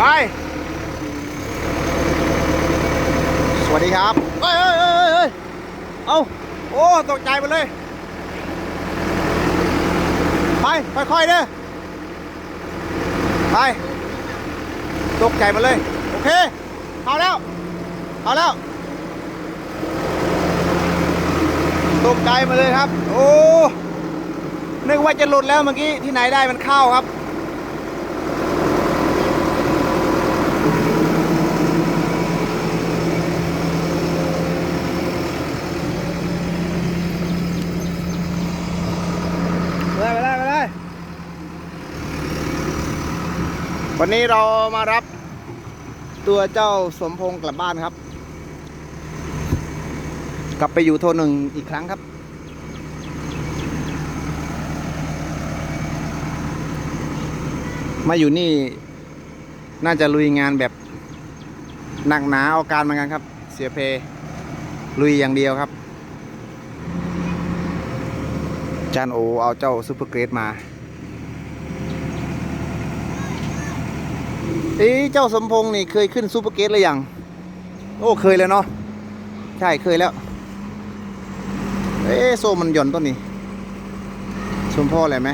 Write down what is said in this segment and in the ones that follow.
ไป สวัสดีครับเฮ้ยเฮ้ยเฮ้ยเฮ้ยเอาโอ้ตกใจไปเลย ไป ค่อยๆเด้อไป ตกใจมาเลย โอเค เอาแล้ว เอาแล้ว ตกใจมาเลยครับ โอ้นึกว่าจะหลุดแล้วเมื่อกี้ที่ไหนได้มันเข้าครับ ไปเลยไปเลยไปเลย วันนี้เรามารับตัวเจ้าสมพงษ์กลับบ้านครับ กลับไปอยู่โทหนึ่งอีกครั้งครับ มาอยู่นี่ น่าจะลุยงานแบบหนักหนาเอาการเหมือนกันครับ เสียเพลุยอย่างเดียวครับ จานโอเอาเจ้าซูเปอร์เกรดมา เอ้เจ้าสมพงษ์นี่เคยขึ้นซูเปอร์เกตหรือยัง โอ้เคยแล้วเนาะ ใช่เคยแล้ว เอ้โซมันหย่อนต้นนี้ชมพ่ออะไรไหม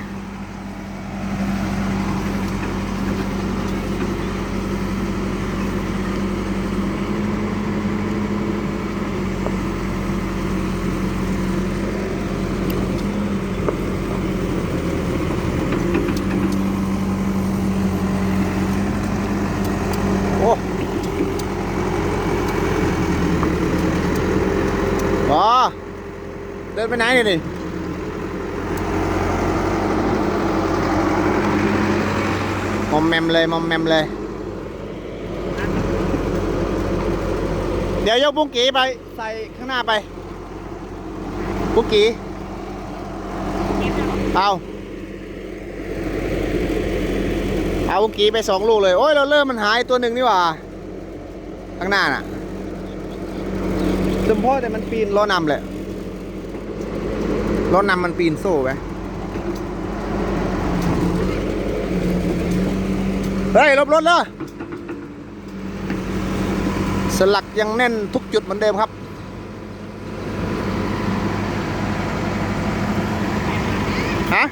โอ้บอเดิ นไปไหนเนี่ยนี่มอมแมมเลยมอมแมมเลย เดี๋ยวยกบุ้งกีไป ใส่ข้างหน้าไป บุ้งกีเอาเอาบุ้งกีไปสองลูกเลย โอ้ยเราเริ่มมันหายตัวหนึ่งนี่หว่า ข้างหน้าน่ะจมพ่อแต่มันปีนล้อนำแหละ ล้อนำมันปีนโซ่ไปเฮ้ยลบรถเลยสลักยังแน่นทุกจุดเหมือนเดิมครับ ฮะ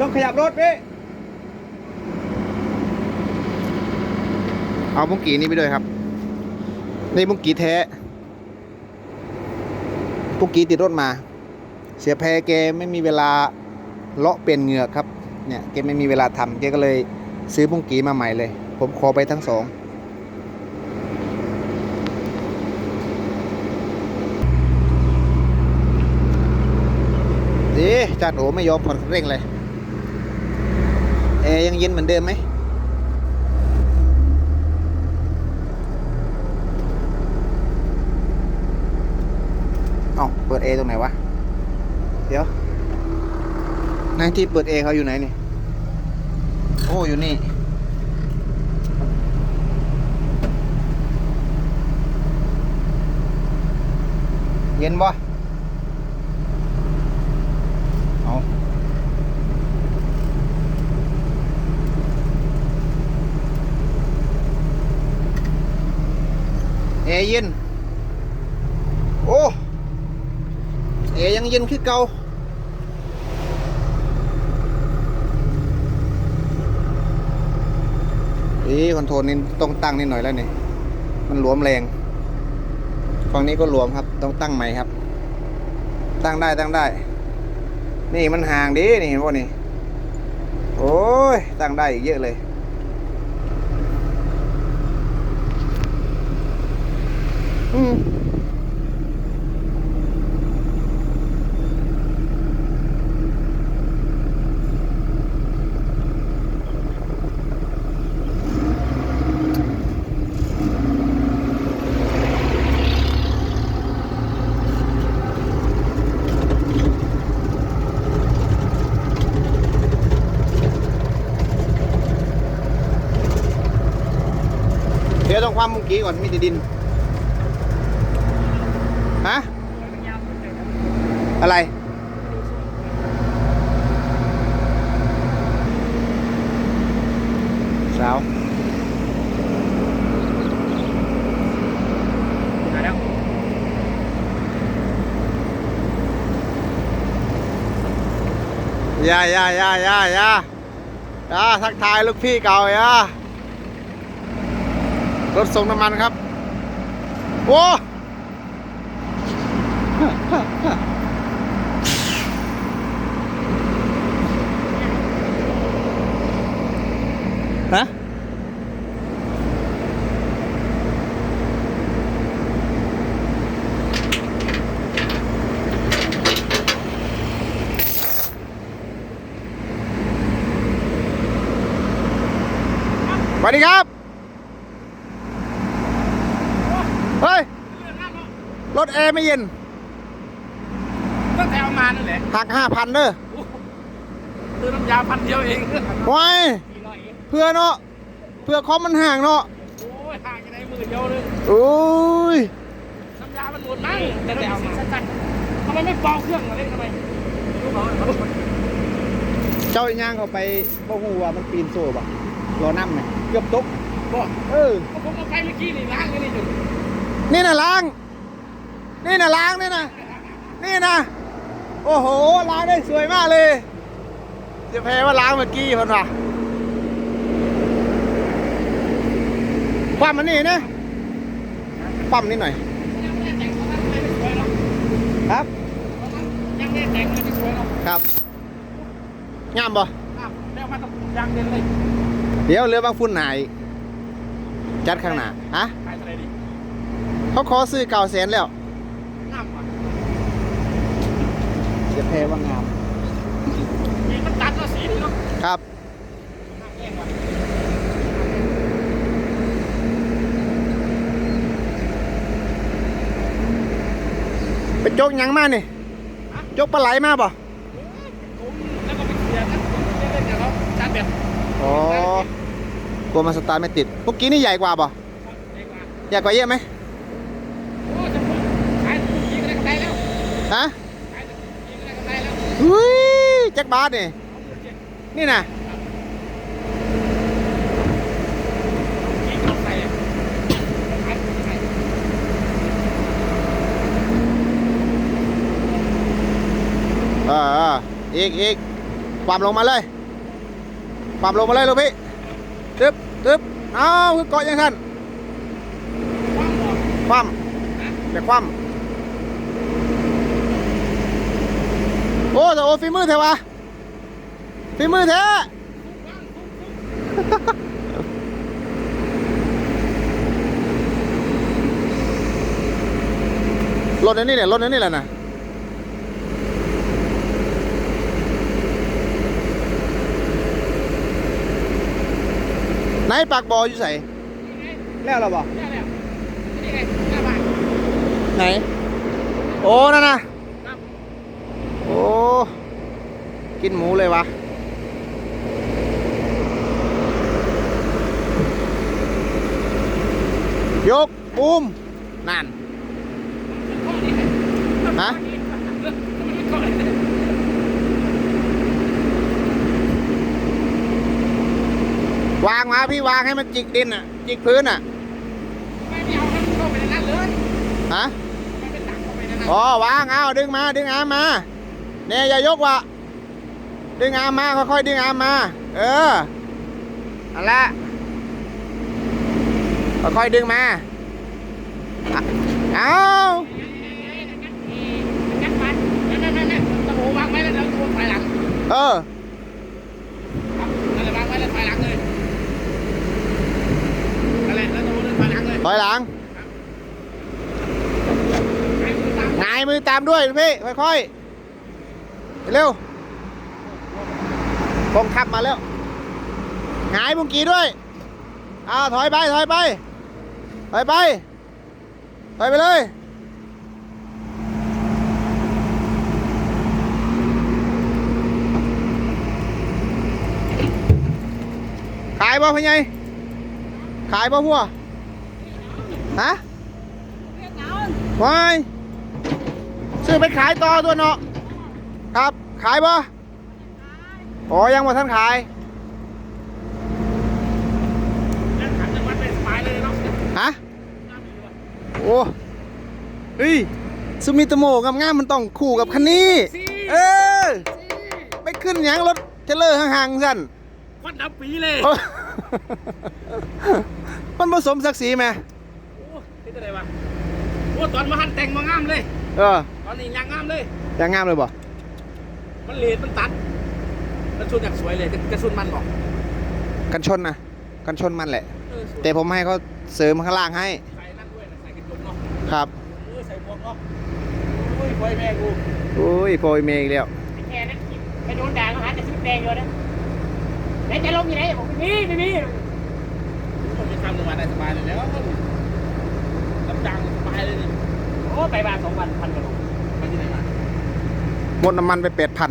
ต้องขยับรถพี่ เอาบุ้งกีนี่ไปด้วยครับนี่บุ้งกีแท้บุ้งกีติดรถมา เสียแพรแกไม่มีเวลาเลาะเป็นเหงือกครับเนี่ยแกไม่มีเวลาทำแกก็เลยซื้อบุ้งกีมาใหม่เลย ผมขอไปทั้งสองดีจานโอไม่ยอมผ่อนเร่งเลยแอร์ยังเย็นเหมือนเดิมไหม เปิดเอตรงไหนวะ เดี๋ยวในที่เปิดเอเขาอยู่ไหนนี่ โอ้ อยู่นี่ เย็นบ่เอาแอเย็น โอ้ แอร์ยังเย็นคือเก่าอีคอนโทรลนี่ต้องตั้งนิดหน่อยแล้วนี่ มันหลวมแรง ฝั่งนี้ก็หลวมครับ ต้องตั้งใหม่ครับ ตั้งได้ตั้งได้ นี่มันห่างดีนี่เห็นป่ะนี่ โอ้ย ตั้งได้อีกเยอะเลยอืม ต้องความเมื่อกี้ก่อนมีแต่ดิน ฮะ อะไร สาวมาแล้วอย่าอย่าอย่าอย่าอย่าอย่าทักทายลูกพี่เก่าอย่า รถส่งน้ำมันครับ โอ้ฮะสวัสดีครับ เฮ้ย รถแอร์ไม่เย็น ตั้งแต่เอามานั่นแหละหักห้าพันเด้อซื้อน้ำยาพันเดียวเองไว้สี่ร้อยเองเพื่อเนาะเพื่อคอมมันห่างเนาะโอ้ยห่างกันได้หมื่นเดียวเลยโอ้ยน้ำยามันหมดมั้งแต่แต่เอามาสั้นๆทำไมไม่เบาเครื่องมาเล่นทำไมรู้เปล่าเจ้าย่างเขาไปบ่ฮู้ว่ามันปีนโซ่บ่รอน้ำไหมเกือบตกบอกเออผมเอาไปเมื่อกี้นี่ล้างกันนี่จุด นี่น่ะล้าง นี่น่ะล้างนี่น่ะนี่น่ะโอ้โห ล้างได้สวยมากเลยจะแพ้ว่าล้างเมื่อกี้เพิ่นว่ะความมันนี่นะปั๊มนิดหน่อยยังไม่ได้แต่งเขาทำอะไรไม่สวยหรอกครับยังไม่ได้แต่งอะไรไม่สวยหรอกครับงามบ่อ้าวแล้วมาต้องยางเด่นเลย เดี๋ยวเรือบางฟุ้นหนายจัดข้างหน้าฮะ ขายเท่าไหร่ดิ เขาขอซื้อเก่าแสนแล้วงามว่ะจะแพ้ว่างามมีมันตัดแล้วสีนี่เนาะครับ งามแย่งว่ะไปจกหยังมานี่จกปลาไหลมาบ่ผมแล้วก็ไปเสียนะผมเล่นๆกับเขาชาร์จแบตอ๋อกลัวมันสตาร์ทไม่ติดพวกกี้นี่ใหญ่กว่าบ่ใหญ่กว่า ใหญ่กว่าเยอะไหม โอ้จะพูดขายถูกยิงก็ได้กำไรแล้ว ฮะขายถูกยิงก็ได้กำไรแล้วอุ้ยแจ็คบาสนี่นี่นะเอาใส่อะขายถูกขายเออเอออีกอีกความลงมาเลยความลงมาเลยลูกพี่ตึ๊บตึ๊บเอาคือเกาะยังท่านว่างบอกคว่ำจะคว่ำ โอ้แต่โอ้ฝีมือเถอะวะฝีมือแท้รถอันนี้เนี่ยรถอันนี้แหละนะไหนปากบออยู่ใส่นี่ไงแล้วเราบอกเนี่ยเนี่ยนี่ไงหน้าบ้านไหน โอ้นั่นนะครับโอ้ กินหมูเลยวะยกบูมนั่นข้อนี้ไงฮะมันไม่ข้อนี้เลยวางมาพี่วางให้มันจิกดินอะ จิกพื้นอะไม่ไม่เอาให้มันเข้าไปในนั้นเลยฮะไม่ไปตักเข้าไปในนั้นอ๋อวางเอาดึงมาดึงอามมา เนี่ยอย่ายกวะดึงอามมาค่อยๆดึงอามมา เออนั่นแหละค่อยๆดึงมาเอาตะโหวางไว้แล้วเอยหลังเออครับนั่นแหละวางไว้แล้วถอยหลังเลยนั่นแหลังเลยถอยหลังให้มือตามหงายมือตามด้วยพี่ ค่อยๆ เร็วกองทัพมาแล้วหงายบุงกีด้วยอ้าวถอยไปถอยไปถอยไปถอยไปเลยขายบ่พี่ใหญ่ขายบ่พัวฮะวายซื้อไปขายต่อตัวเนาะเครับ ขายบ่อ๋อยังบ่ทันขายนั่งขันจังหวัดไปสบายเลยเนาะฮะโอ้เฮ้ยซูมิโตโมกับงามมันต้องคู่กับคันนี้ เออไปขึ้นหยังรถเทรลเลอร์ห่างๆสั่นควันดับปีเลยโอ้มันผสมศักดิ์ศรีไหมโอ้ที่อะไรวะโอ้ตอนมาหันแต่งมางามเลย เออ ตอนนี้ยังงามเลยยังงามเลยบ่ มันเลนมันตัดกระชุนอยากสวยเลยแต่กระชุนมันบอกกันชนนะกันชนมันแหละ เออสวยแต่ผมให้เขาเสริมข้างล่างให้ใส่นั่นด้วยนะใส่กระจกเนาะครับเออใส่หมวกเนาะอุ้ยไฟแม่กูอุ้ยโปรยเมย์อีกแล้วไอ้แค่นั้นไปโดนด่าเขาหาแต่ชุดแดงอยู่นะไหนจะลงอยู่ไหนผมไม่มีไม่มีผมจะทำลงมาได้สบายเลยแล้วรับจ้างสบายเลยนี่โอ้ไปบ้านสองวันพันกว่าโลไปที่ไหนมา หมดน้ำมันไปแปดพัน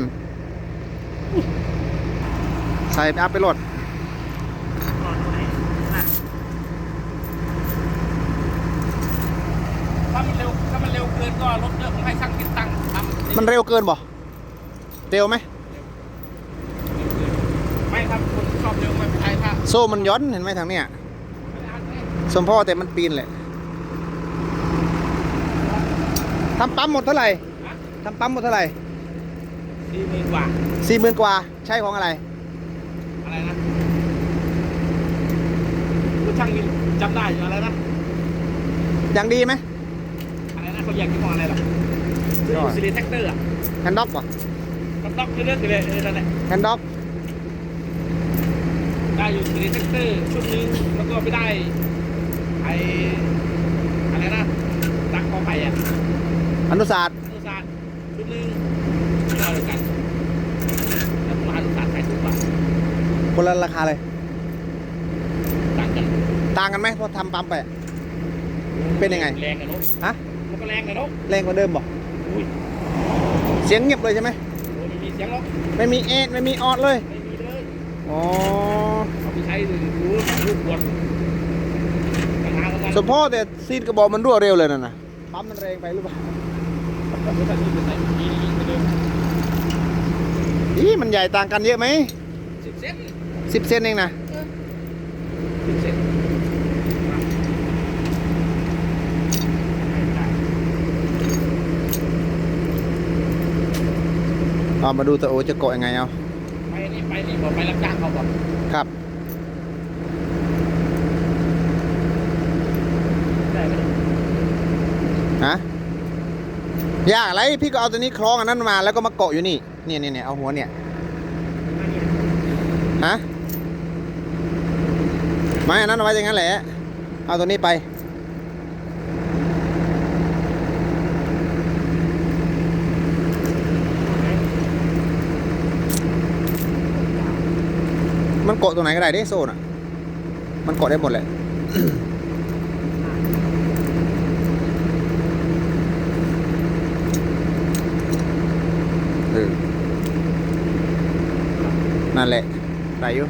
ใส่อัพไปรถนอนตรงไหนน่ะถ้ามันเร็วถ้ามันเร็วเกินก็รถเยอะผมให้ช่างคิดตังค์ทำมันเร็วเกินบ่เร็วไหมไม่ครับคนชอบเร็วไม่เป็นไรถ้าโซ่มันย้อนเห็นไหมทางเนี้ยสมพ่อแต่มันปีนเลยทำปั๊มหมดเท่าไหร่ทำปั๊มหมดเท่าไหร่ สี่หมื่นกว่าสี่หมื่นกว่า ใช้ของอะไร อะไรนะผู้ช่างมีจำได้อยู่อะไรนะอย่างดีไหมอะไรนะเขาเรียกยี่ห้ออะไรหรอซีรีส์แท็กเตอร์อะแฮนด์ด็อกป่ะกับด็อกคือเรื่องเลยเออนั่นแหละแฮนด์ด็อกได้อยู่ซีรีส์แท็กเตอร์ชุดนึงแล้วก็ไปได้ไออะไรนะตักกอไผ่อะอนุศาสตร์อนุสารชุดนึงไม่เอาเลยกันแล้วผมอนุสารขายถูกกว่า คนละราคาเลย ต่างกันต่างกันไหมพอทำปั๊มไป เป็นยังไง แรงกันเนกฮะ มันก็แรงกันเนกแรงกว่าเดิมบ่อุ้ยเสียงเงียบเลยใช่ไหมโอ้ยไม่มีเสียงหรอกไม่มีเอ็ดไม่มีออดเลย ไม่มีเลยอ๋อเขาไปใช้รู้ลูกบอลปัญหาของมันสมพ่อแต่ซีดกระบอกมันรั่วเร็วเลยนั่นน่ะปั๊มมันแรงไปหรือเปล่ารถคันนี้จะใส่ปีนี้ไปเลยอีมันใหญ่ต่างกันเยอะไหมสิบเซน สิบเซนเองนะสิบเซนเอามาดูตะโอจะเกาะยังไงเอา ไปนี่ไปนี่บอกไปรับจ้างเขาบอกครับได้ไหมฮะยากอะไรพี่ก็เอาตัวนี้คล้องอันนั้นมาแล้วก็มาเกาะอยู่นี่ เนี่ยเนี่ยเนี่ยเอาหัวเนี่ย ฮะ ไม่อันนั้นเอาไว้อย่างนั้นแหละ เอาตัวนี้ไป มันเกาะตรงไหนก็ได้เด้โซ่น่ะ มันเกาะได้หมดแหละเออนั่นแหละได้อยู่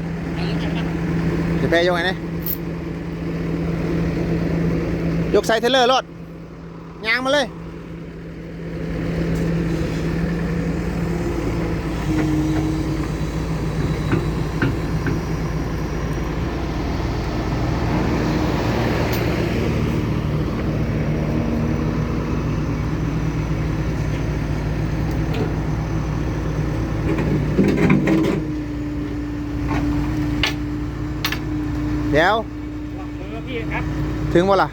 จะแพ้ยกไงเนี่ย ยกไซเทเลอร์รถยางมาเลย เดี๋ยว มือพี่ครับ ถึงบ่ล่ะ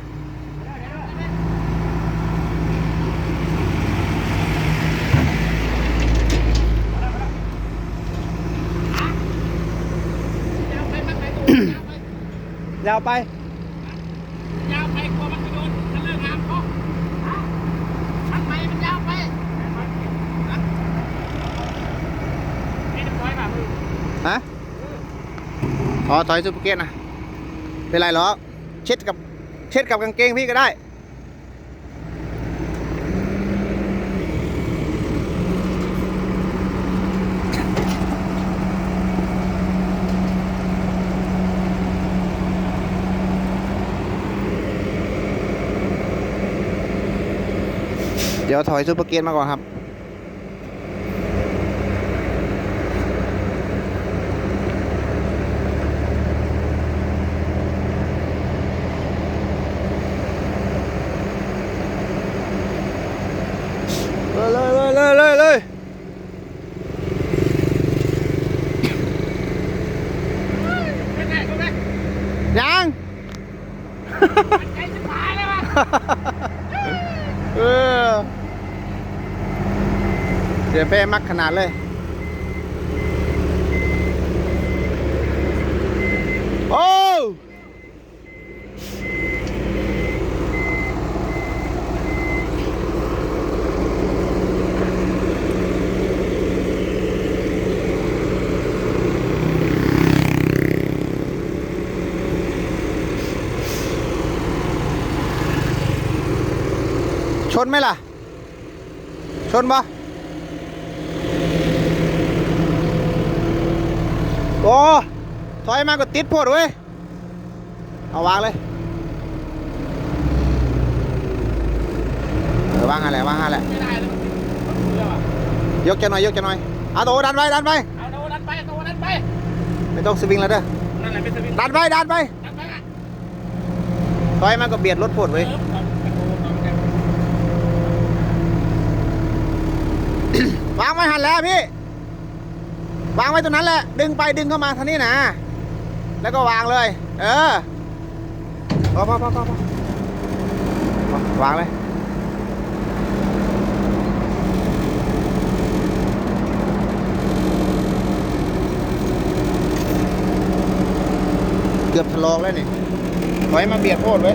ยาวไปมันไปตัว ยาวไปยาวไป ยาวไปกลัวมันจะโดนจะเลิกงานเขามันไปมันยาวไปนี่ต้องร้อยบาทมือฮะอ๋อถอยซูเปอร์เกตนะเป็นไรหรอกเช็ดกับเช็ดกับกางเกงพี่ก็ได้ ดี๋ยวถอยซูเปอร์เกตมาก่อนครับ สียเป้ มักขนาดเลยโอ้ชนไหมล่ะ ชนปะ โอ้ถอยมาก็ติดโพดเว้ย เอาวางเลย เออวางอะไรวางอะไรไม่ได้แล้วมันติดรถเรือว่ะยกจะหน่อยยกจะหน่อยเอาโตดันไปดันไปเอาโตดันไปเอาโตดันไปไม่ต้องสวิงแล้วเด้อนั่นแหละเป็นสวิงดันไปดันไปดันไปอะถอยมาก็เบียดรถพดเว้ยวางไว้หันแล้วพี่ วางไว้ตรงนั้นแหละ ดึงไปดึงเข้ามาทางนี้นะ แล้วก็วางเลย เออพอพอพอพอพอพอวางเลยเกือบทะลอกแล้วนี่ถอยมาเบียดโคตรไว้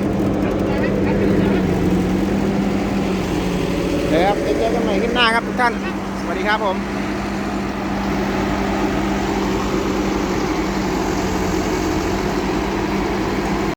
เดี๋ยวครับเจอกันใหม่คลิปหน้าครับทุกท่าน สวัสดีครับผม